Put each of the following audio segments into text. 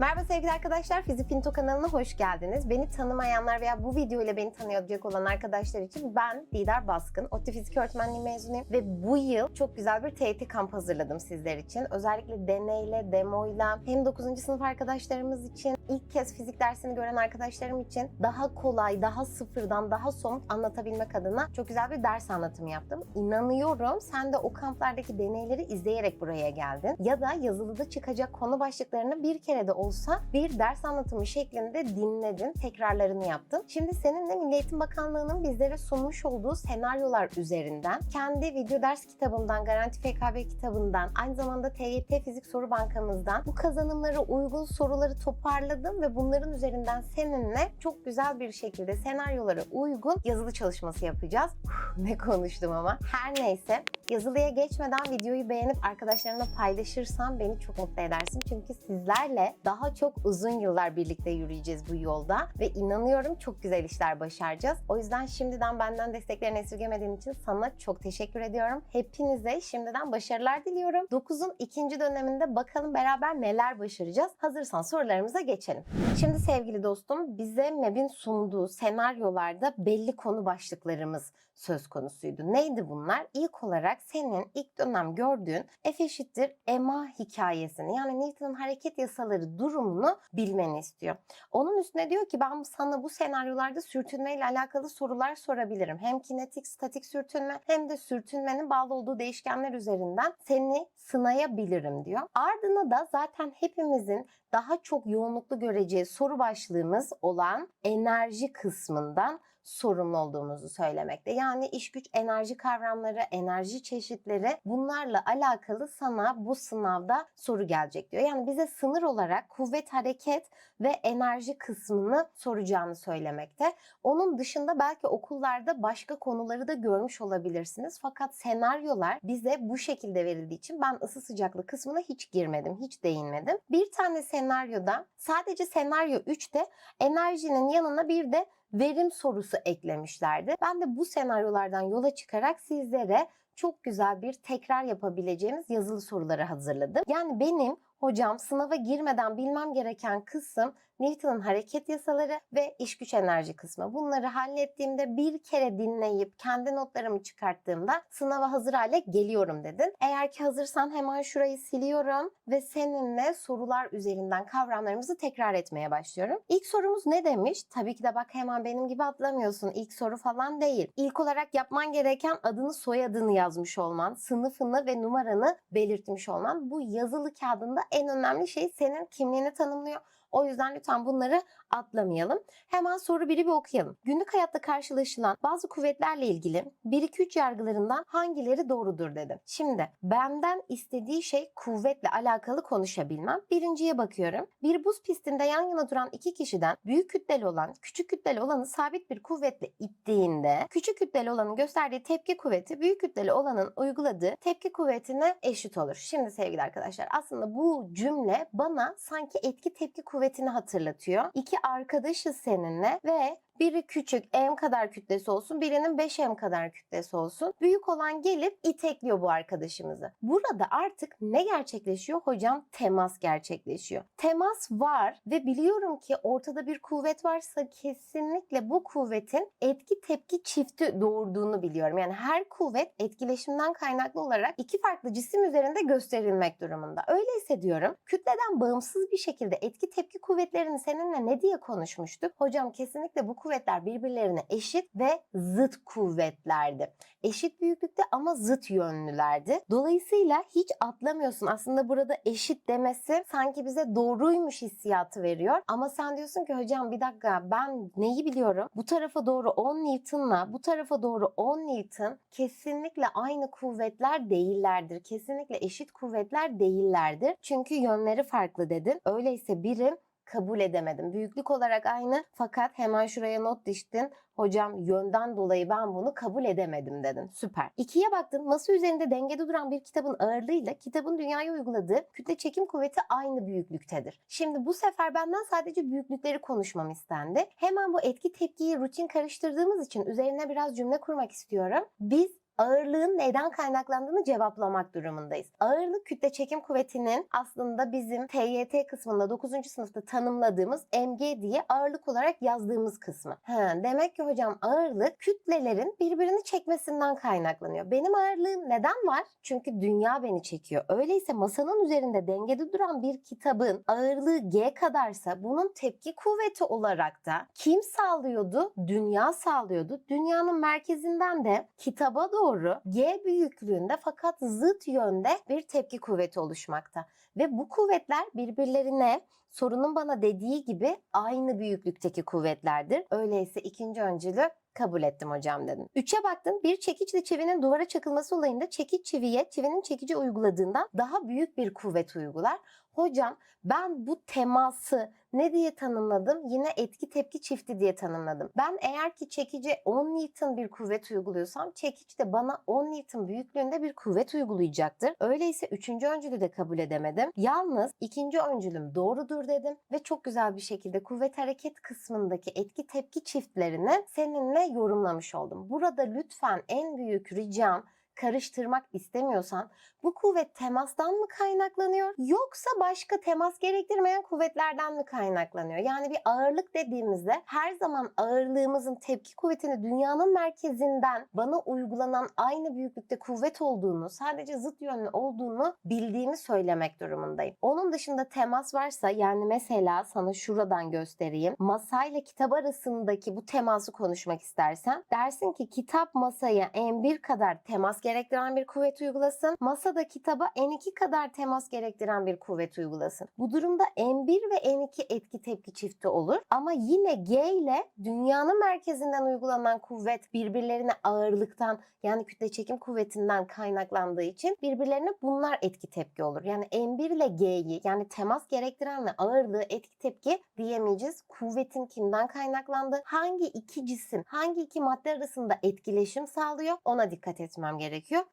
Merhaba sevgili arkadaşlar, Fizik Pinto kanalına hoş geldiniz. Beni tanımayanlar veya bu video ile beni tanıyacak olan arkadaşlar için ben Didar Baskın, ODTÜ Fizik Öğretmenliği mezunuyum ve bu yıl çok güzel bir TYT kamp hazırladım sizler için. Özellikle deneyle, demoyla hem 9. sınıf arkadaşlarımız için, ilk kez fizik dersini gören arkadaşlarım için daha kolay, daha sıfırdan, daha somut anlatabilmek adına çok güzel bir ders anlatımı yaptım. İnanıyorum sen de o kamplardaki deneyleri izleyerek buraya geldin. Ya da yazılıda çıkacak konu başlıklarını bir kere de olsa bir ders anlatımı şeklinde dinledin, tekrarlarını yaptın. Şimdi seninle Milli Eğitim Bakanlığı'nın bizlere sunmuş olduğu senaryolar üzerinden kendi video ders kitabımdan, Garanti FKB kitabından, aynı zamanda TYT Fizik Soru Bankamızdan bu kazanımlara uygun soruları toparladım ve bunların üzerinden seninle çok güzel bir şekilde senaryolara uygun yazılı çalışması yapacağız. Ne konuştum ama. Her neyse yazılıya geçmeden videoyu beğenip arkadaşlarına paylaşırsan beni çok mutlu edersin. Çünkü sizlerle daha çok uzun yıllar birlikte yürüyeceğiz bu yolda ve inanıyorum çok güzel işler başaracağız. O yüzden şimdiden benden desteklerini esirgemediğin için sana çok teşekkür ediyorum. Hepinize şimdiden başarılar diliyorum. 9'un ikinci döneminde bakalım beraber neler başaracağız. Hazırsan sorularımıza geçelim. Şimdi sevgili dostum bize MEB'in sunduğu senaryolarda belli konu başlıklarımız söz konusuydu. Neydi bunlar? İlk olarak senin ilk dönem gördüğün F eşittir EMA hikayesini yani Newton'un hareket yasaları durumunu bilmeni istiyor. Onun üstüne diyor ki ben sana bu senaryolarda sürtünmeyle alakalı sorular sorabilirim. Hem kinetik, statik sürtünme hem de sürtünmenin bağlı olduğu değişkenler üzerinden seni sınayabilirim diyor. Ardına da zaten hepimizin daha çok yoğunluklu göreceği soru başlığımız olan enerji kısmından sorumlu olduğumuzu söylemekte. Yani iş güç enerji kavramları, enerji çeşitleri bunlarla alakalı sana bu sınavda soru gelecek diyor. Yani bize sınır olarak kuvvet, hareket ve enerji kısmını soracağını söylemekte. Onun dışında belki okullarda başka konuları da görmüş olabilirsiniz. Fakat senaryolar bize bu şekilde verildiği için ben ısı sıcaklık kısmına hiç girmedim, hiç değinmedim. Bir tane senaryoda sadece senaryo 3'te enerjinin yanına bir de verim sorusu eklemişlerdi. Ben de bu senaryolardan yola çıkarak sizlere çok güzel bir tekrar yapabileceğimiz yazılı soruları hazırladım. Yani benim hocam sınava girmeden bilmem gereken kısım Newton'un hareket yasaları ve iş güç enerji kısmı. Bunları hallettiğimde bir kere dinleyip kendi notlarımı çıkarttığımda sınava hazır hale geliyorum dedin. Eğer ki hazırsan hemen şurayı siliyorum ve seninle sorular üzerinden kavramlarımızı tekrar etmeye başlıyorum. İlk sorumuz ne demiş? Tabii ki de bak hemen benim gibi atlamıyorsun. İlk soru falan değil. İlk olarak yapman gereken adını soyadını yazmış olman, sınıfını ve numaranı belirtmiş olman. Bu yazılı kağıdında en önemli şey senin kimliğini tanımlıyor. O yüzden lütfen bunları atlamayalım. Hemen soru biri bir okuyalım. Günlük hayatta karşılaşılan bazı kuvvetlerle ilgili 1-2-3 yargılarından hangileri doğrudur dedim. Şimdi benden istediği şey kuvvetle alakalı konuşabilmem. Birinciye bakıyorum. Bir buz pistinde yan yana duran iki kişiden büyük kütleli olan küçük kütleli olanı sabit bir kuvvetle ittiğinde küçük kütleli olanın gösterdiği tepki kuvveti büyük kütleli olanın uyguladığı tepki kuvvetine eşit olur. Şimdi sevgili arkadaşlar aslında bu cümle bana sanki etki tepki kuvvetini hatırlatıyor. İki arkadaşız seninle ve biri küçük M kadar kütlesi olsun, birinin 5M kadar kütlesi olsun. Büyük olan gelip itekliyor bu arkadaşımızı. Burada artık ne gerçekleşiyor? Hocam temas gerçekleşiyor. Temas var ve biliyorum ki ortada bir kuvvet varsa kesinlikle bu kuvvetin etki tepki çifti doğurduğunu biliyorum. Yani her kuvvet etkileşimden kaynaklı olarak iki farklı cisim üzerinde gösterilmek durumunda. Öyleyse diyorum kütleden bağımsız bir şekilde etki tepki kuvvetlerini seninle ne diye konuşmuştuk? Hocam kesinlikle bu kuvvetler birbirlerine eşit ve zıt kuvvetlerdi. Eşit büyüklükte ama zıt yönlülerdi. Dolayısıyla hiç atlamıyorsun. Aslında burada eşit demesi sanki bize doğruymuş hissiyatı veriyor. Ama sen diyorsun ki hocam bir dakika ben neyi biliyorum? Bu tarafa doğru 10 Newton'la bu tarafa doğru 10 Newton kesinlikle aynı kuvvetler değillerdir. Kesinlikle eşit kuvvetler değillerdir. Çünkü yönleri farklı dedin. Öyleyse birim kabul edemedim. Büyüklük olarak aynı fakat hemen şuraya not diştin. Hocam yönden dolayı ben bunu kabul edemedim dedin. Süper. İkiye baktın masa üzerinde dengede duran bir kitabın ağırlığıyla kitabın dünyaya uyguladığı kütle çekim kuvveti aynı büyüklüktedir. Şimdi bu sefer benden sadece büyüklükleri konuşmam istendi. Hemen bu etki tepkiyi rutin karıştırdığımız için üzerine biraz cümle kurmak istiyorum. Biz ağırlığın neden kaynaklandığını cevaplamak durumundayız. Ağırlık kütle çekim kuvvetinin aslında bizim TYT kısmında 9. sınıfta tanımladığımız mg diye ağırlık olarak yazdığımız kısmı. Ha, demek ki hocam ağırlık kütlelerin birbirini çekmesinden kaynaklanıyor. Benim ağırlığım neden var? Çünkü dünya beni çekiyor. Öyleyse masanın üzerinde dengede duran bir kitabın ağırlığı g kadarsa bunun tepki kuvveti olarak da kim sağlıyordu? Dünya sağlıyordu. Dünyanın merkezinden de kitaba doğru g büyüklüğünde fakat zıt yönde bir tepki kuvveti oluşmakta. Ve bu kuvvetler birbirlerine sorunun bana dediği gibi aynı büyüklükteki kuvvetlerdir. Öyleyse ikinci öncülü kabul ettim hocam dedim. Üçe baktın bir çekiçle çivinin duvara çakılması olayında çekiç çiviye çivinin çekici uyguladığından daha büyük bir kuvvet uygular. Hocam ben bu teması ne diye tanımladım? Yine etki tepki çifti diye tanımladım. Ben eğer ki çekici 10 Newton bir kuvvet uyguluyorsam çekiç de bana 10 Newton büyüklüğünde bir kuvvet uygulayacaktır. Öyleyse üçüncü öncülü de kabul edemedim. Yalnız ikinci öncülüm doğrudur dedim ve çok güzel bir şekilde kuvvet hareket kısmındaki etki tepki çiftlerini seninle yorumlamış oldum. Burada lütfen en büyük ricam karıştırmak istemiyorsan bu kuvvet temastan mı kaynaklanıyor yoksa başka temas gerektirmeyen kuvvetlerden mi kaynaklanıyor? Yani bir ağırlık dediğimizde her zaman ağırlığımızın tepki kuvvetini dünyanın merkezinden bana uygulanan aynı büyüklükte kuvvet olduğunu, sadece zıt yönlü olduğunu bildiğimi söylemek durumundayım. Onun dışında temas varsa yani mesela sana şuradan göstereyim. Masayla kitap arasındaki bu teması konuşmak istersen dersin ki kitap masaya M1 kadar temas gerektiren bir kuvvet uygulasın. Masa da kitaba N2 kadar temas gerektiren bir kuvvet uygulasın. Bu durumda M1 ve N2 etki tepki çifti olur. Ama yine G ile dünyanın merkezinden uygulanan kuvvet birbirlerine ağırlıktan yani kütle çekim kuvvetinden kaynaklandığı için birbirlerine bunlar etki tepki olur. Yani M1 ile G'yi yani temas gerektirenle ağırlığı etki tepki diyemeyeceğiz. Kuvvetin kimden kaynaklandığı, hangi iki cisim, hangi iki madde arasında etkileşim sağlıyor ona dikkat etmem gerekiyor.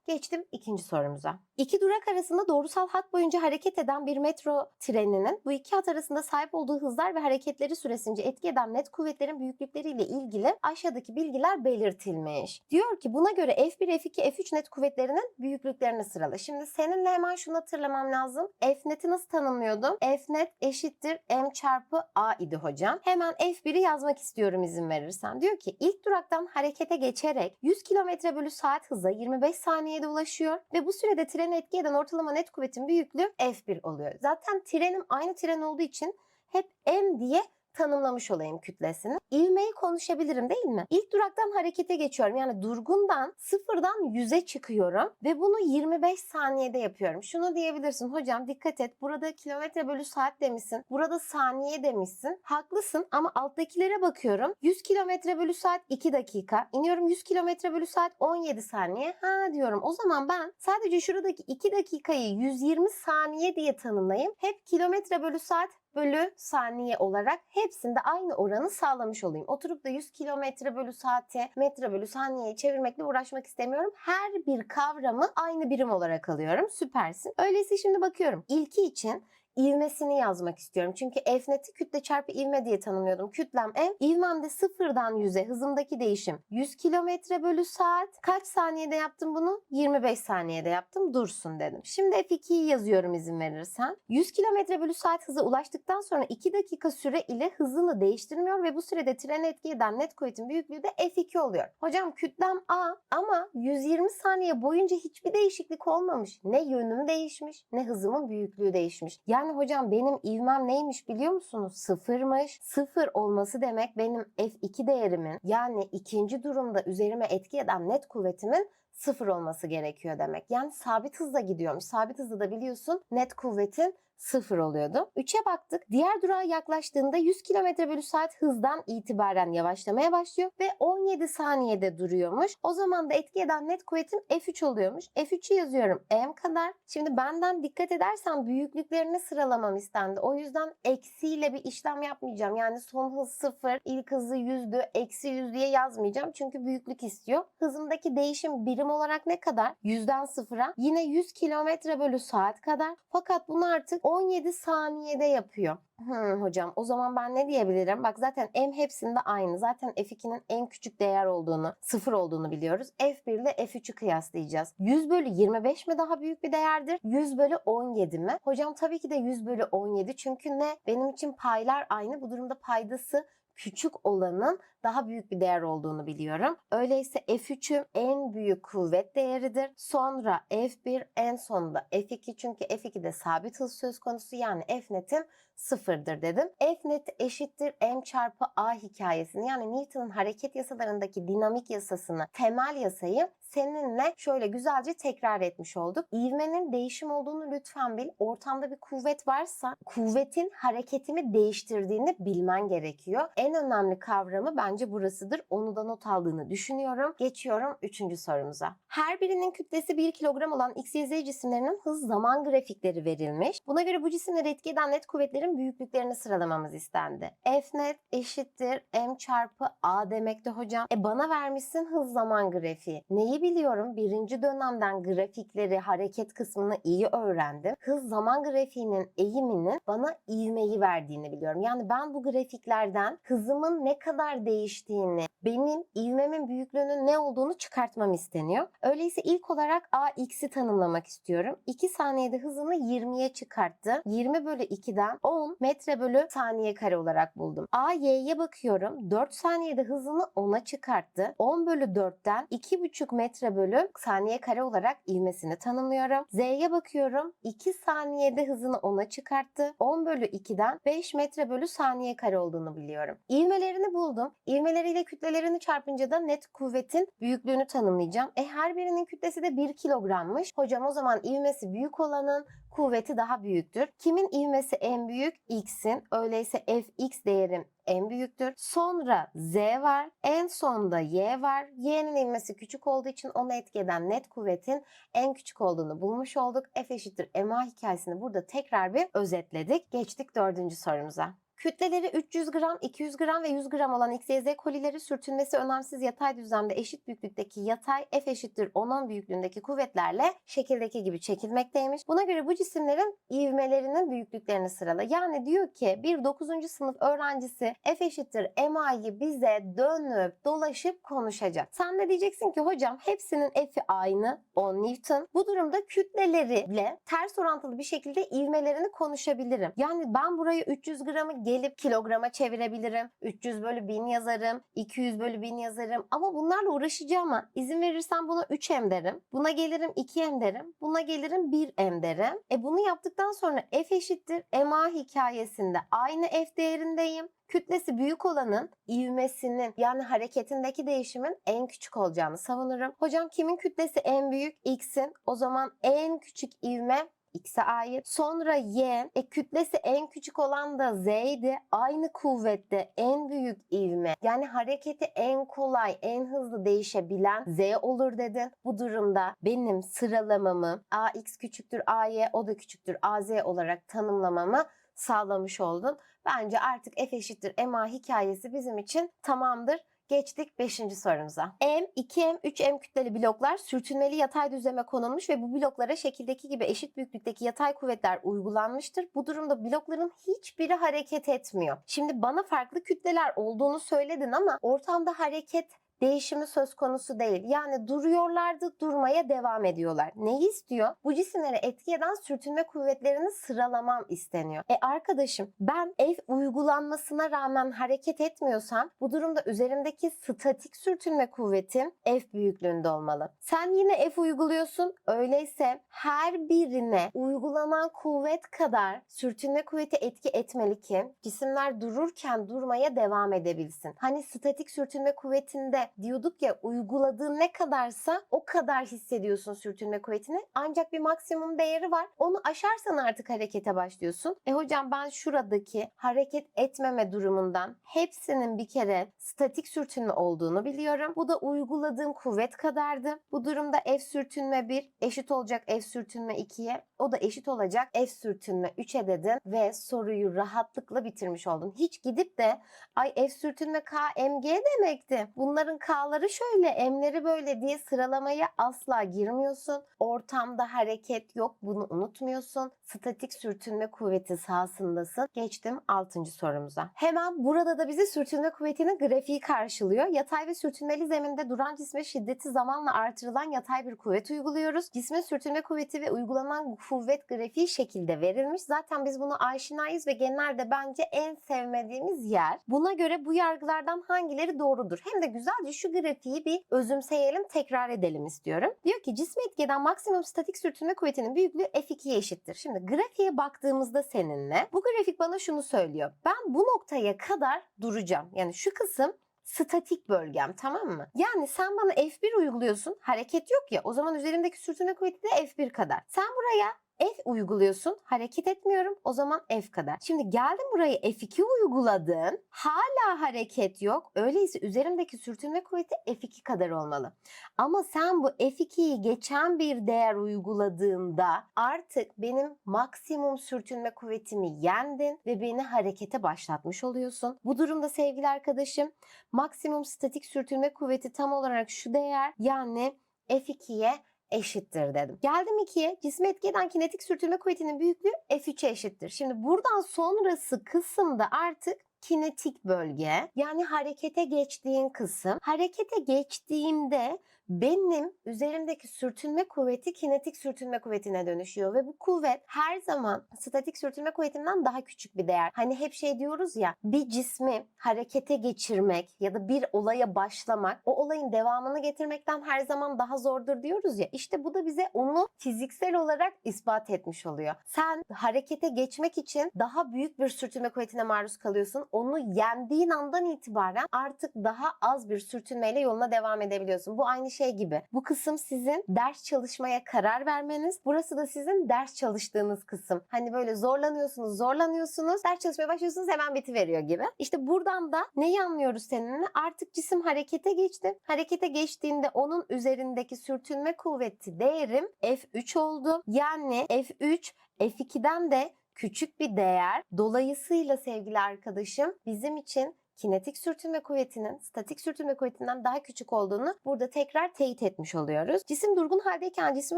Geçtim ikinci sorumuza. İki durak arasında doğrusal hat boyunca hareket eden bir metro treninin bu iki hat arasında sahip olduğu hızlar ve hareketleri süresince etki eden net kuvvetlerin büyüklükleriyle ilgili aşağıdaki bilgiler belirtilmiş. Diyor ki buna göre F1, F2, F3 net kuvvetlerinin büyüklüklerini sırala. Şimdi seninle hemen şunu hatırlamam lazım. F neti nasıl tanımlıyordum? F net eşittir M çarpı A idi hocam. Hemen F1'i yazmak istiyorum izin verirsen. Diyor ki ilk duraktan harekete geçerek 100 km bölü saat hıza 25 saniyede ulaşıyor ve bu sürede treni etki eden ortalama net kuvvetin büyüklüğü F1 oluyor. Zaten trenim aynı tren olduğu için hep M diye tanımlamış olayım kütlesini. İvmeyi konuşabilirim değil mi? İlk duraktan harekete geçiyorum. Yani durgundan sıfırdan yüze çıkıyorum ve bunu 25 saniyede yapıyorum. Şunu diyebilirsin hocam dikkat et burada kilometre bölü saat demişsin. Burada saniye demişsin. Haklısın ama alttakilere bakıyorum. 100 kilometre bölü saat 2 dakika. İniyorum 100 kilometre bölü saat 17 saniye. Ha diyorum o zaman ben sadece şuradaki 2 dakikayı 120 saniye diye tanımlayayım. Hep kilometre bölü saat bölü saniye olarak hepsinde aynı oranı sağlamış olayım. Oturup da 100 kilometre bölü saate metre bölü saniyeye çevirmekle uğraşmak istemiyorum. Her bir kavramı aynı birim olarak alıyorum. Süpersin. Öyleyse şimdi bakıyorum. İlki için ivmesini yazmak istiyorum. Çünkü F kütle çarpı ivme diye tanımlıyordum. Kütlem M. İvmem de sıfırdan 100'e hızımdaki değişim 100 kilometre bölü saat. Kaç saniyede yaptım bunu? 25 saniyede yaptım. Dursun dedim. Şimdi F2'yi yazıyorum izin verirsen. 100 kilometre bölü saat hıza ulaştıktan sonra 2 dakika süre ile hızını değiştirmiyor ve bu sürede tren etki eden net kuvvetin büyüklüğü de F2 oluyor. Hocam kütlem A ama 120 saniye boyunca hiçbir değişiklik olmamış. Ne yönüm değişmiş ne hızımın büyüklüğü değişmiş. Yani yani hocam benim ivmem neymiş biliyor musunuz? Sıfırmış. Sıfır olması demek benim F2 değerimin yani ikinci durumda üzerime etki eden net kuvvetimin sıfır olması gerekiyor demek. Yani sabit hızla gidiyormuş. Sabit hızda da biliyorsun net kuvvetin sıfır oluyordu. 3'e baktık. Diğer durağa yaklaştığında 100 km bölü saat hızdan itibaren yavaşlamaya başlıyor ve 17 saniyede duruyormuş. O zaman da etki eden net kuvvetim F3 oluyormuş. F3'ü yazıyorum M kadar. Şimdi benden dikkat edersen büyüklüklerini sıralamam istendi. O yüzden eksiyle bir işlem yapmayacağım. Yani son hız 0, ilk hızı 100'dü, eksi 100 diye yazmayacağım. Çünkü büyüklük istiyor. Hızımdaki değişim birim olarak ne kadar? 100'den sıfıra yine 100 kilometre bölü saat kadar. Fakat bunu artık 17 saniyede yapıyor. Hmm, hocam o zaman ben ne diyebilirim? Bak zaten M hepsinde aynı. Zaten F2'nin en küçük değer olduğunu, sıfır olduğunu biliyoruz. F1 ile F3'ü kıyaslayacağız. 100 bölü 25 mi daha büyük bir değerdir? 100 bölü 17 mi? Hocam tabii ki de 100 bölü 17 çünkü ne? Benim için paylar aynı. Bu durumda paydası küçük olanın daha büyük bir değer olduğunu biliyorum. Öyleyse F3'üm en büyük kuvvet değeridir. Sonra F1 en sonunda F2 çünkü F2'de sabit hız söz konusu yani F netim sıfırdır dedim. F net eşittir m çarpı a hikayesini yani Newton'un hareket yasalarındaki dinamik yasasını temel yasayı seninle şöyle güzelce tekrar etmiş olduk. İvmenin değişim olduğunu lütfen bil. Ortamda bir kuvvet varsa kuvvetin hareketimi değiştirdiğini bilmen gerekiyor. En önemli kavramı bence burasıdır. Onu da not aldığını düşünüyorum. Geçiyorum 3. sorumuza. Her birinin kütlesi 1 kilogram olan X, Y, Z cisimlerinin hız zaman grafikleri verilmiş. Buna göre bu cisimleri etki eden net kuvvetlerin büyüklüklerini sıralamamız istendi. F net eşittir m çarpı a demekti hocam. E bana vermişsin hız zaman grafiği. Neyi biliyorum? Birinci dönemden grafikleri, hareket kısmını iyi öğrendim. Hız zaman grafiğinin eğiminin bana ivmeyi verdiğini biliyorum. Yani ben bu grafiklerden hızımın ne kadar değiştiğini, benim ivmemin büyüklüğünün ne olduğunu çıkartmam isteniyor. Öyleyse ilk olarak AX'i tanımlamak istiyorum. 2 saniyede hızını 20'ye çıkarttı. 20 bölü 2'den 10 metre bölü saniye kare olarak buldum. AY'ye bakıyorum. 4 saniyede hızını 10'a çıkarttı. 10 bölü 4'ten 2,5 metre bölü saniye kare olarak ivmesini tanımlıyorum. Z'ye bakıyorum. 2 saniyede hızını 10'a çıkarttı. 10 bölü 2'den 5 metre bölü saniye kare olduğunu biliyorum. İvmelerini buldum. İvmeleriyle kütlelerini çarpınca da net kuvvetin büyüklüğünü tanımlayacağım. E her birinin kütlesi de 1 kilogrammış. Hocam o zaman ivmesi büyük olanın kuvveti daha büyüktür. Kimin ivmesi en büyük? X'in. Öyleyse Fx değerim en büyüktür. Sonra Z var. En sonda Y var. Y'nin ivmesi küçük olduğu için onu etki eden net kuvvetin en küçük olduğunu bulmuş olduk. F eşittir MA hikayesini burada tekrar bir özetledik. Geçtik dördüncü sorumuza. Kütleleri 300 gram, 200 gram ve 100 gram olan X, Y, Z kolileri sürtünmesi önemsiz yatay düzlemde eşit büyüklükteki yatay F eşittir 10 büyüklüğündeki kuvvetlerle şekildeki gibi çekilmekteymiş. Buna göre bu cisimlerin ivmelerinin büyüklüklerini sırala. Yani diyor ki bir 9. sınıf öğrencisi F eşittir MA'yı bize dönüp dolaşıp konuşacak. Sen de diyeceksin ki hocam hepsinin F'i aynı 10 Newton. Bu durumda kütleleriyle ters orantılı bir şekilde ivmelerini konuşabilirim. Yani ben burayı 300 gramı gelip kilograma çevirebilirim. 300 bölü 1000 yazarım. 200 bölü 1000 yazarım. Ama bunlarla uğraşacağıma izin verirsen buna 3M derim. Buna gelirim 2M derim. Buna gelirim 1M derim. E bunu yaptıktan sonra F eşittir MA hikayesinde aynı F değerindeyim kütlesi büyük olanın ivmesinin yani hareketindeki değişimin en küçük olacağını savunurum. Hocam kimin kütlesi en büyük? X'in. O zaman en küçük ivme X'e ait. Sonra Y. E kütlesi en küçük olan da Z'ydi. Aynı kuvvette en büyük ivme. Yani hareketi en kolay, en hızlı değişebilen Z olur dedin. Bu durumda benim sıralamamı AX küçüktür AY o da küçüktür AZ olarak tanımlamamı sağlamış oldun. Bence artık F eşittir MA hikayesi bizim için tamamdır. Geçtik 5. sorumuza. M, 2M, 3M kütleli bloklar sürtünmeli yatay düzleme konulmuş ve bu bloklara şekildeki gibi eşit büyüklükteki yatay kuvvetler uygulanmıştır. Bu durumda blokların hiçbiri hareket etmiyor. Şimdi bana farklı kütleler olduğunu söyledin ama ortamda hareket değişimi söz konusu değil. Yani duruyorlardı, durmaya devam ediyorlar. Neyi istiyor? Bu cisimlere etki eden sürtünme kuvvetlerini sıralamam isteniyor. E arkadaşım ben F uygulanmasına rağmen hareket etmiyorsam bu durumda üzerimdeki statik sürtünme kuvvetim F büyüklüğünde olmalı. Sen yine F uyguluyorsun. Öyleyse her birine uygulanan kuvvet kadar sürtünme kuvveti etki etmeli ki cisimler dururken durmaya devam edebilsin. Hani statik sürtünme kuvvetinde diyorduk ya uyguladığın ne kadarsa o kadar hissediyorsun sürtünme kuvvetini. Ancak bir maksimum değeri var. Onu aşarsan artık harekete başlıyorsun. E hocam ben şuradaki hareket etmeme durumundan hepsinin bir kere statik sürtünme olduğunu biliyorum. Bu da uyguladığım kuvvet kadardı. Bu durumda F sürtünme 1 eşit olacak F sürtünme 2'ye. O da eşit olacak F sürtünme 3'e dedin ve soruyu rahatlıkla bitirmiş oldun. Hiç gidip de ay F sürtünme KMG demekti. Bunların K'ları şöyle, M'leri böyle diye sıralamaya asla girmiyorsun. Ortamda hareket yok, bunu unutmuyorsun. Statik sürtünme kuvveti sahasındasın. Geçtim 6. sorumuza. Hemen burada da bizi sürtünme kuvvetinin grafiği karşılıyor. Yatay ve sürtünmeli zeminde duran cisme şiddeti zamanla artırılan yatay bir kuvvet uyguluyoruz. Cismin sürtünme kuvveti ve uygulanan kuvvet grafiği şekilde verilmiş. Zaten biz bunu aşinayız ve genelde bence en sevmediğimiz yer. Buna göre bu yargılardan hangileri doğrudur? Hem de güzelce şu grafiği bir özümseyelim, tekrar edelim istiyorum. Diyor ki cisme etkeden maksimum statik sürtünme kuvvetinin büyüklüğü F2'ye eşittir. Şimdi grafiğe baktığımızda seninle bu grafik bana şunu söylüyor. Ben bu noktaya kadar duracağım. Yani şu kısım statik bölgem tamam mı? Yani sen bana F1 uyguluyorsun hareket yok ya o zaman üzerimdeki sürtünme kuvveti de F1 kadar. Sen buraya F uyguluyorsun. Hareket etmiyorum. O zaman F kadar. Şimdi geldin buraya F2 uyguladın. Hala hareket yok. Öyleyse üzerimdeki sürtünme kuvveti F2 kadar olmalı. Ama sen bu F2'yi geçen bir değer uyguladığında artık benim maksimum sürtünme kuvvetimi yendin ve beni harekete başlatmış oluyorsun. Bu durumda sevgili arkadaşım maksimum statik sürtünme kuvveti tam olarak şu değer yani F2'ye eşittir dedim. Geldim 2'ye. Cisme etki eden kinetik sürtünme kuvvetinin büyüklüğü F3'e eşittir. Şimdi buradan sonrası kısımda artık kinetik bölge yani harekete geçtiğin kısım. Harekete geçtiğimde benim üzerimdeki sürtünme kuvveti kinetik sürtünme kuvvetine dönüşüyor ve bu kuvvet her zaman statik sürtünme kuvvetinden daha küçük bir değer. Hani hep şey diyoruz ya bir cismi harekete geçirmek ya da bir olaya başlamak o olayın devamını getirmekten her zaman daha zordur diyoruz ya. İşte bu da bize onu fiziksel olarak ispat etmiş oluyor. Sen harekete geçmek için daha büyük bir sürtünme kuvvetine maruz kalıyorsun. Onu yendiğin andan itibaren artık daha az bir sürtünmeyle yoluna devam edebiliyorsun. Bu aynı şey gibi. Bu kısım sizin ders çalışmaya karar vermeniz. Burası da sizin ders çalıştığınız kısım. Hani böyle zorlanıyorsunuz, zorlanıyorsunuz. Ders çalışmaya başlıyorsunuz hemen bitiveriyor gibi. İşte buradan da neyi anlıyoruz seninle? Artık cisim harekete geçti. Harekete geçtiğinde onun üzerindeki sürtünme kuvveti değerim F3 oldu. Yani F3 F2'den de küçük bir değer. Dolayısıyla sevgili arkadaşım bizim için kinetik sürtünme kuvvetinin statik sürtünme kuvvetinden daha küçük olduğunu burada tekrar teyit etmiş oluyoruz. Cisim durgun haldeyken cisme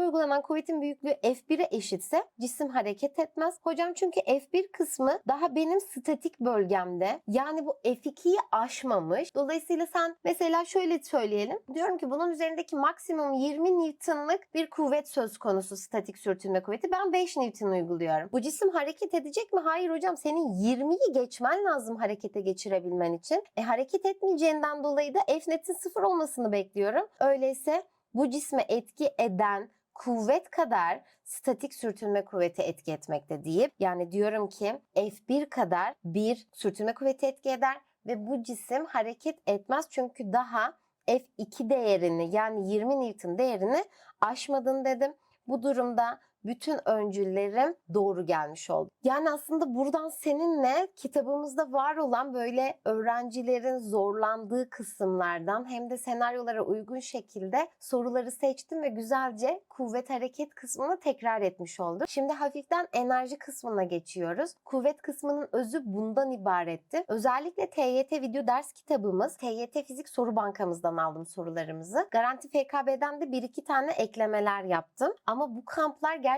uygulanan kuvvetin büyüklüğü F1'e eşitse cisim hareket etmez. Hocam çünkü F1 kısmı daha benim statik bölgemde. Yani bu F2'yi aşmamış. Dolayısıyla sen mesela şöyle söyleyelim. Diyorum ki bunun üzerindeki maksimum 20 Newton'lık bir kuvvet söz konusu statik sürtünme kuvveti. Ben 5 Newton uyguluyorum. Bu cisim hareket edecek mi? Hayır hocam senin 20'yi geçmen lazım harekete geçirebilmen için. E hareket etmeyeceğinden dolayı da F netin sıfır olmasını bekliyorum. Öyleyse bu cisme etki eden kuvvet kadar statik sürtünme kuvveti etki etmekte deyip yani diyorum ki F1 kadar bir sürtünme kuvveti etki eder ve bu cisim hareket etmez çünkü daha F2 değerini yani 20 Newton değerini aşmadın dedim. Bu durumda bütün öncüllerim doğru gelmiş oldu. Yani aslında buradan seninle kitabımızda var olan böyle öğrencilerin zorlandığı kısımlardan hem de senaryolara uygun şekilde soruları seçtim ve güzelce kuvvet hareket kısmını tekrar etmiş oldum. Şimdi hafiften enerji kısmına geçiyoruz. Kuvvet kısmının özü bundan ibaretti. Özellikle TYT video ders kitabımız TYT fizik soru bankamızdan aldım sorularımızı. Garanti FKB'den de bir iki tane eklemeler yaptım. Ama bu kamplar gerçekten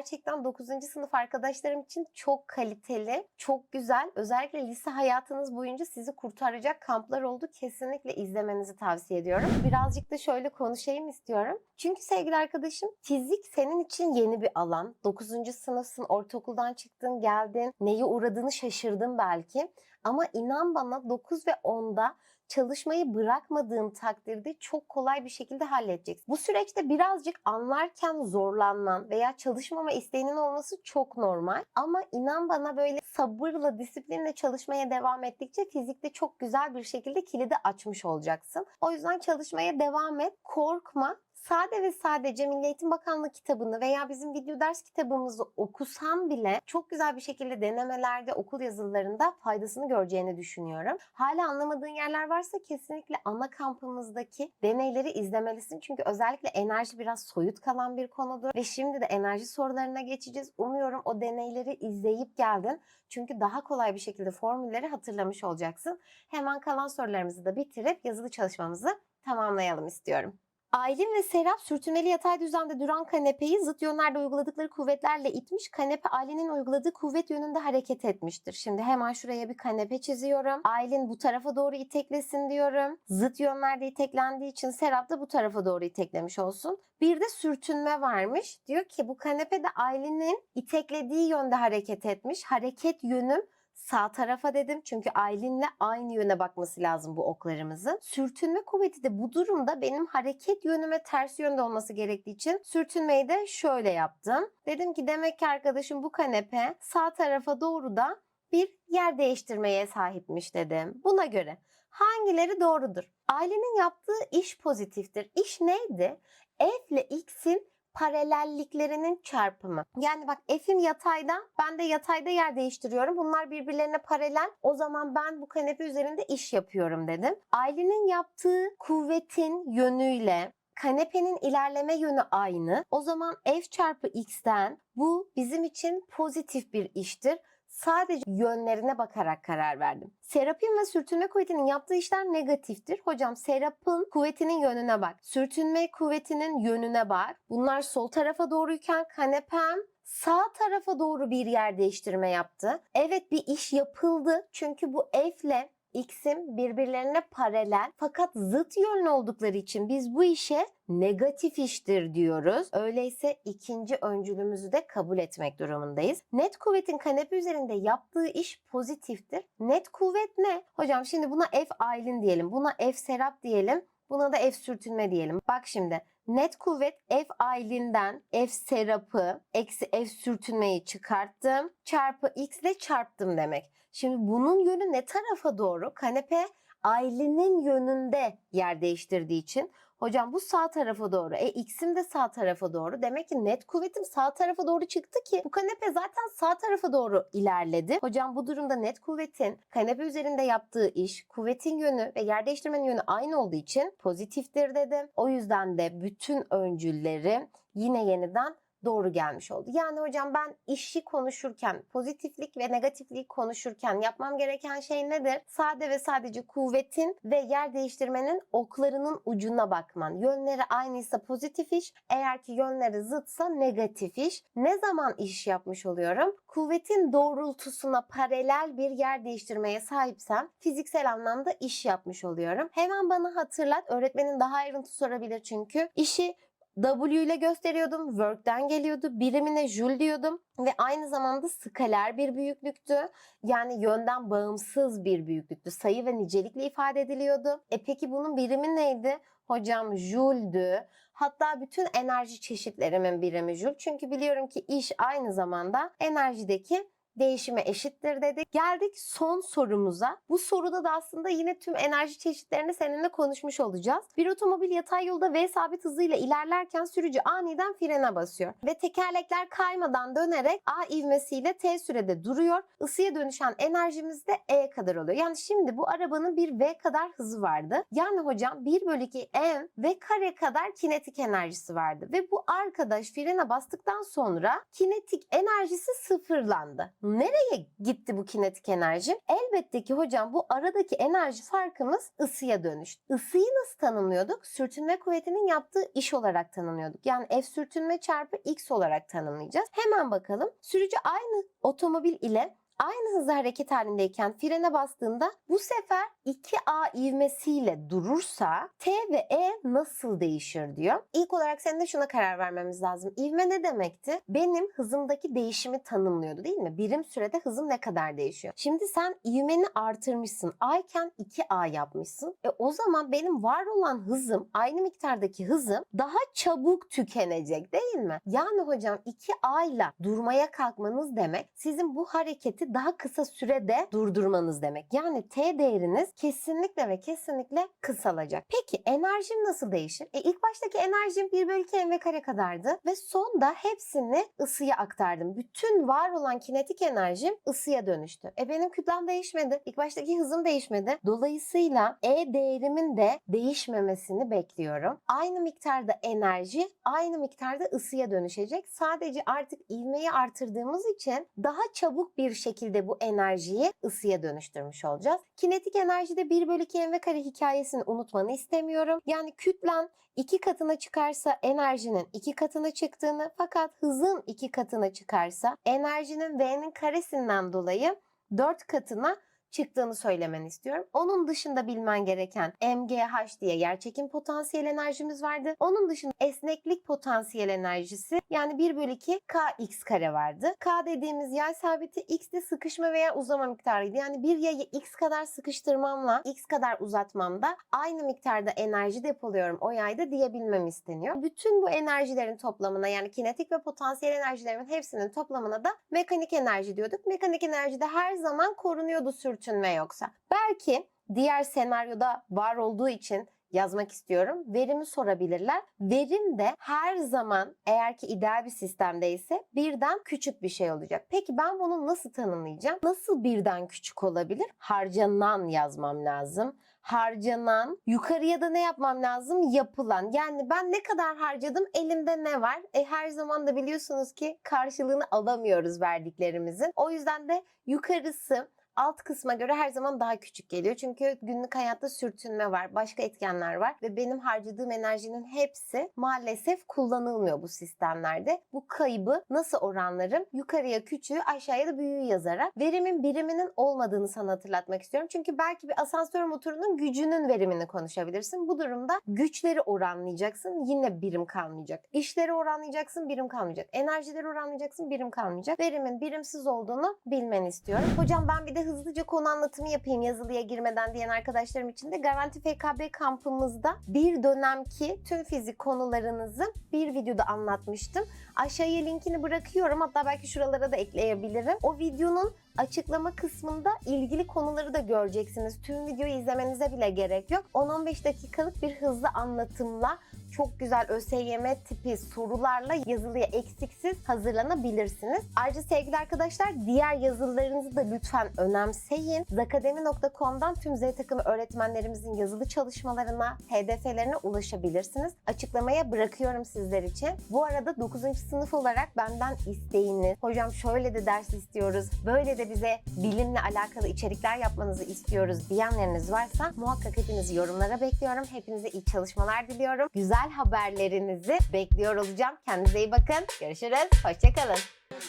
9. sınıf arkadaşlarım için çok kaliteli, çok güzel. Özellikle lise hayatınız boyunca sizi kurtaracak kamplar oldu. Kesinlikle izlemenizi tavsiye ediyorum. Birazcık da şöyle konuşayım istiyorum. Çünkü sevgili arkadaşım fizik senin için yeni bir alan. 9. sınıfsın, ortaokuldan çıktın, geldin, neye uğradığını şaşırdın belki. Ama inan bana 9 ve 10'da çalışmayı bırakmadığın takdirde çok kolay bir şekilde halledeceksin. Bu süreçte birazcık anlarken zorlanman veya çalışmama isteğinin olması çok normal. Ama inan bana böyle sabırla, disiplinle çalışmaya devam ettikçe fizikte çok güzel bir şekilde kilidi açmış olacaksın. O yüzden çalışmaya devam et, korkma. Sade ve sadece Milli Eğitim Bakanlığı kitabını veya bizim video ders kitabımızı okusan bile çok güzel bir şekilde denemelerde, okul yazılarında faydasını göreceğini düşünüyorum. Hala anlamadığın yerler varsa kesinlikle ana kampımızdaki deneyleri izlemelisin. Çünkü özellikle enerji biraz soyut kalan bir konudur. Ve şimdi de enerji sorularına geçeceğiz. Umuyorum o deneyleri izleyip geldin. Çünkü daha kolay bir şekilde formülleri hatırlamış olacaksın. Hemen kalan sorularımızı da bitirip yazılı çalışmamızı tamamlayalım istiyorum. Aylin ve Serap sürtünmeli yatay düzlemde duran kanepeyi zıt yönlerde uyguladıkları kuvvetlerle itmiş. Kanepe Aylin'in uyguladığı kuvvet yönünde hareket etmiştir. Şimdi hemen şuraya bir kanepe çiziyorum. Aylin bu tarafa doğru iteklesin diyorum. Zıt yönlerde iteklendiği için Serap da bu tarafa doğru iteklemiş olsun. Bir de sürtünme varmış. Diyor ki bu kanepe de Aylin'in iteklediği yönde hareket etmiş. Hareket yönüm sağ tarafa dedim çünkü Aylin'le aynı yöne bakması lazım bu oklarımızın. Sürtünme kuvveti de bu durumda benim hareket yönüme ters yönde olması gerektiği için sürtünmeyi de şöyle yaptım. Dedim ki demek ki arkadaşım bu kanepe sağ tarafa doğru da bir yer değiştirmeye sahipmiş dedim. Buna göre hangileri doğrudur? Ailenin yaptığı iş pozitiftir. İş neydi? F ile X'in paralelliklerinin çarpımı. Yani bak F'im yatayda, ben de yatayda yer değiştiriyorum. Bunlar birbirlerine paralel. O zaman ben bu kanepe üzerinde iş yapıyorum dedim. Ailenin yaptığı kuvvetin yönüyle kanepenin ilerleme yönü aynı. O zaman F çarpı X'ten bu bizim için pozitif bir iştir sadece yönlerine bakarak karar verdim. Serapin ve sürtünme kuvvetinin yaptığı işler negatiftir. Hocam serapın kuvvetinin yönüne bak. Sürtünme kuvvetinin yönüne bak. Bunlar sol tarafa doğruyken kanepem sağ tarafa doğru bir yer değiştirme yaptı. Evet bir iş yapıldı. Çünkü bu F X'in birbirlerine paralel fakat zıt yönlü oldukları için biz bu işe negatif iştir diyoruz. Öyleyse ikinci öncülümüzü de kabul etmek durumundayız. Net kuvvetin kanepe üzerinde yaptığı iş pozitiftir. Net kuvvet ne? Hocam şimdi buna F Aylin diyelim. Buna F Serap diyelim. Buna da F sürtünme diyelim. Bak şimdi net kuvvet F Aylin'den F Serap'ı eksi F sürtünmeyi çıkarttım. Çarpı X ile çarptım demek. Şimdi bunun yönü ne tarafa doğru? Kanepe Aylin'in yönünde yer değiştirdiği için Hocam bu sağ tarafa doğru. E x'im de sağ tarafa doğru. Demek ki net kuvvetim sağ tarafa doğru çıktı ki bu kanepe zaten sağ tarafa doğru ilerledi. Hocam bu durumda net kuvvetin kanepe üzerinde yaptığı iş, kuvvetin yönü ve yer değiştirmenin yönü aynı olduğu için pozitiftir dedim. O yüzden de bütün öncülleri yine yeniden doğru gelmiş oldu. Yani hocam ben işi konuşurken, pozitiflik ve negatifliği konuşurken yapmam gereken şey nedir? Sade ve sadece kuvvetin ve yer değiştirmenin oklarının ucuna bakman. Yönleri aynıysa pozitif iş, eğer ki yönleri zıtsa negatif iş. Ne zaman iş yapmış oluyorum? Kuvvetin doğrultusuna paralel bir yer değiştirmeye sahipsem fiziksel anlamda iş yapmış oluyorum. Hemen bana hatırlat. Öğretmenin daha ayrıntı sorabilir çünkü. İşi W ile gösteriyordum. Work'ten geliyordu. Birimine joule diyordum. Ve aynı zamanda skaler bir büyüklüktü. Yani yönden bağımsız bir büyüklüktü. Sayı ve nicelikle ifade ediliyordu. E peki bunun birimi neydi? Hocam joule'dü. Hatta bütün enerji çeşitlerimin birimi joule. Çünkü biliyorum ki iş aynı zamanda enerjideki değişime eşittir dedik. Geldik son sorumuza. Bu soruda da aslında yine tüm enerji çeşitlerini seninle konuşmuş olacağız. Bir otomobil yatay yolda V sabit hızıyla ilerlerken sürücü aniden frene basıyor ve tekerlekler kaymadan dönerek A ivmesiyle T sürede duruyor. Isıya dönüşen enerjimiz de E kadar oluyor. Yani şimdi bu arabanın bir V kadar hızı vardı. Yani hocam 1 bölü 2 M V kare kadar kinetik enerjisi vardı. Ve bu arkadaş frene bastıktan sonra kinetik enerjisi sıfırlandı. Nereye gitti bu kinetik enerji? Elbette ki hocam bu aradaki enerji farkımız ısıya dönüştü. Isıyı nasıl tanımlıyorduk? Sürtünme kuvvetinin yaptığı iş olarak tanımlıyorduk. Yani F sürtünme çarpı X olarak tanımlayacağız. Hemen bakalım. Sürücü aynı otomobil ile aynı hızla hareket halindeyken frene bastığında bu sefer 2A ivmesiyle durursa T ve E nasıl değişir diyor. İlk olarak senin de şuna karar vermemiz lazım. İvme ne demekti? Benim hızımdaki değişimi tanımlıyordu değil mi? Birim sürede hızım ne kadar değişiyor? Şimdi sen ivmeni artırmışsın. A iken 2A yapmışsın. E o zaman benim var olan hızım, aynı miktardaki hızım daha çabuk tükenecek değil mi? Yani hocam 2A ile durmaya kalkmanız demek sizin bu hareketi daha kısa sürede durdurmanız demek. Yani T değeriniz kesinlikle ve kesinlikle kısalacak. Peki enerjim nasıl değişir? E ilk baştaki enerjim 1 bölü 2 mv kare kadardı ve sonda hepsini ısıya aktardım. Bütün var olan kinetik enerjim ısıya dönüştü. E benim kütlem değişmedi. İlk baştaki hızım değişmedi. Dolayısıyla E değerimin de değişmemesini bekliyorum. Aynı miktarda enerji aynı miktarda ısıya dönüşecek. Sadece artık ivmeyi artırdığımız için daha çabuk bir şekilde bu enerjiyi ısıya dönüştürmüş olacağız. Kinetik enerjide 1 bölü 2 mv kare hikayesini unutmanı istemiyorum. Yani kütlen iki katına çıkarsa enerjinin iki katına çıktığını fakat hızın iki katına çıkarsa enerjinin V'nin karesinden dolayı 4 katına çıktığını söylemeni istiyorum. Onun dışında bilmen gereken MGH diye yerçekim potansiyel enerjimiz vardı. Onun dışında esneklik potansiyel enerjisi yani 1 bölü 2 kx kare vardı. K dediğimiz yay sabiti x de sıkışma veya uzama miktarıydı. Yani bir yayı x kadar sıkıştırmamla x kadar uzatmamda aynı miktarda enerji depoluyorum o yayda diyebilmem isteniyor. Bütün bu enerjilerin toplamına yani kinetik ve potansiyel enerjilerimin hepsinin toplamına da mekanik enerji diyorduk. Mekanik enerjide her zaman korunuyordu sürtünme yoksa. Belki diğer senaryoda var olduğu için yazmak istiyorum. Verimi sorabilirler. Verim de her zaman eğer ki ideal bir sistemdeyse birden küçük bir şey olacak. Peki ben bunu nasıl tanımlayacağım? Nasıl birden küçük olabilir? Harcanan yazmam lazım harcanan, yukarıya da ne yapmam lazım? Yapılan. Yani ben ne kadar harcadım, elimde ne var? E her zaman da biliyorsunuz ki karşılığını alamıyoruz verdiklerimizin. O yüzden de yukarısı alt kısma göre her zaman daha küçük geliyor. Çünkü günlük hayatta sürtünme var, başka etkenler var ve benim harcadığım enerjinin hepsi maalesef kullanılmıyor bu sistemlerde. Bu kaybı nasıl oranlarım? Yukarıya küçüğü, aşağıya da büyüğü yazarak verimin biriminin olmadığını sana hatırlatmak istiyorum. Çünkü belki bir asansör motorunun gücünün verimini konuşabilirsin. Bu durumda güçleri oranlayacaksın, yine birim kalmayacak. İşleri oranlayacaksın, birim kalmayacak. Enerjileri oranlayacaksın, birim kalmayacak. Verimin birimsiz olduğunu bilmeni istiyorum. Hocam ben bir de hızlıca konu anlatımı yapayım yazılıya girmeden diyen arkadaşlarım için de Garanti FKB kampımızda bir dönemki tüm fizik konularınızı bir videoda anlatmıştım. Aşağıya linkini bırakıyorum. Hatta belki şuralara da ekleyebilirim. O videonun açıklama kısmında ilgili konuları da göreceksiniz. Tüm videoyu izlemenize bile gerek yok. 10-15 dakikalık bir hızlı anlatımla çok güzel ÖSYM tipi sorularla yazılıya eksiksiz hazırlanabilirsiniz. Ayrıca sevgili arkadaşlar diğer yazılarınızı da lütfen önemseyin. Zakademi.com'dan tüm Z takımı öğretmenlerimizin yazılı çalışmalarına, HDF'lerine ulaşabilirsiniz. Açıklamaya bırakıyorum sizler için. Bu arada 9. sınıf olarak benden isteğiniz, hocam şöyle de ders istiyoruz, böyle de de bize bilimle alakalı içerikler yapmanızı istiyoruz diyenleriniz varsa muhakkak hepinizi yorumlara bekliyorum. Hepinize iyi çalışmalar diliyorum. Güzel haberlerinizi bekliyor olacağım. Kendinize iyi bakın. Görüşürüz. Hoşçakalın.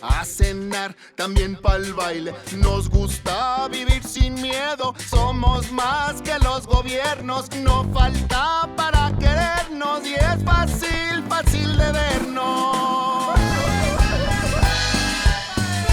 a cenar, también pa'l baile. Nos gusta vivir sin miedo, somos más que los gobiernos. No falta para querernos y es fácil, fácil de vernos.